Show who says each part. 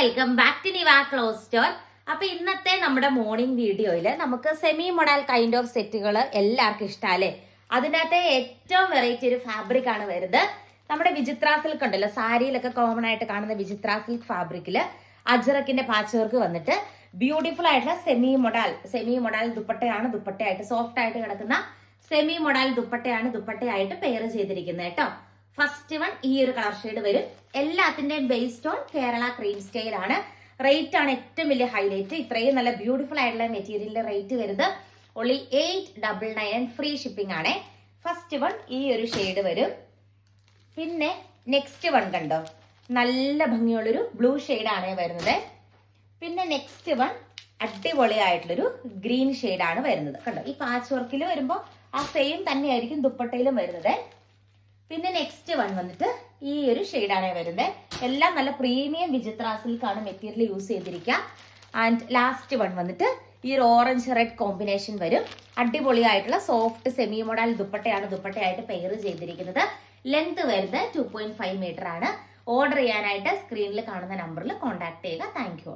Speaker 1: Welcome back to Niva clothes store അപ്പൊ ഇന്നത്തെ നമ്മുടെ മോർണിംഗ് വീഡിയോയിൽ നമുക്ക് സെമി മോഡൽ കൈൻഡ് ഓഫ് സെറ്റുകൾ എല്ലാവർക്കും ഇഷ്ടമല്ലേ അതിനകത്തെ ഏറ്റവും വെറൈറ്റി ഒരു ഫാബ്രിക് ആണ് വരുന്നത്. നമ്മുടെ വിചിത്ര സിൽക്ക് ഉണ്ടല്ലോ സാരിയിലൊക്കെ കോമൺ ആയിട്ട് കാണുന്ന വിചിത്ര സിൽക്ക് ഫാബ്രിക്കിൽ അജറക്കിന്റെ പാച്ച് വർക്ക് വന്നിട്ട് ബ്യൂട്ടിഫുൾ ആയിട്ടുള്ള സെമി മൊഡാൽ സെമി മൊഡാൽ ദുപ്പട്ടയാണ് ദുപ്പട്ടയായിട്ട് സോഫ്റ്റ് ആയിട്ട് കിടക്കുന്ന സെമി മൊഡാൽ ദുപ്പട്ടയാണ് ദുപ്പട്ടയായിട്ട് പെയർ ചെയ്തിരിക്കുന്നത് കേട്ടോ. ഫസ്റ്റ് വൺ ഈ ഒരു കളർ ഷെയ്ഡ് വരും. എല്ലാത്തിന്റെയും based on Kerala cream style ആണ്. റേറ്റ് ആണ് ഏറ്റവും വലിയ ഹൈലൈറ്റ് ഇത്രയും നല്ല ബ്യൂട്ടിഫുൾ ആയിട്ടുള്ള മെറ്റീരിയലിന്റെ റേറ്റ് വരുന്നത് only eight double nine free shipping ആണ്. ഫസ്റ്റ് വൺ ഈ ഒരു ഷെയ്ഡ് വരും. പിന്നെ നെക്സ്റ്റ് വൺ കണ്ടോ? നല്ല ഭംഗിയുള്ളൊരു ബ്ലൂ ആണ് വരുന്നത്. പിന്നെ നെക്സ്റ്റ് വൺ അടിപൊളിയായിട്ടുള്ളൊരു ഗ്രീൻ ആണ് വരുന്നത്. കണ്ടോ? ഈ പാച്ച് വർക്കിൽ വരുമ്പോൾ ആ സെയിം തന്നെയായിരിക്കും ദുപ്പട്ടയിലും വരുന്നത്. പിന്നെ നെക്സ്റ്റ് വൺ വന്നിട്ട് ഈ ഒരു ആണ് വരുന്നത് എല്ലാം നല്ല പ്രീമിയം വിചിത്ര സിൽക്കാണ് മെറ്റീരിയൽ യൂസ് ചെയ്തിരിക്കുക ആൻഡ് ലാസ്റ്റ് വൺ വന്നിട്ട് ഈ ഒരു ഓറഞ്ച് റെഡ് കോമ്പിനേഷൻ വരും. അടിപൊളിയായിട്ടുള്ള സോഫ്റ്റ് സെമി മോഡൽ ദുപ്പട്ടയാണ് ദുപ്പട്ടയായിട്ട് പെയർ ചെയ്തിരിക്കുന്നത്. ലെങ്ത് വരുന്നത് ടു പോയിന്റ് ഫൈവ് മീറ്റർ ആണ്. ഓർഡർ ചെയ്യാനായിട്ട് സ്ക്രീനിൽ കാണുന്ന നമ്പറിൽ കോൺടാക്ട് ചെയ്യുക. Thank you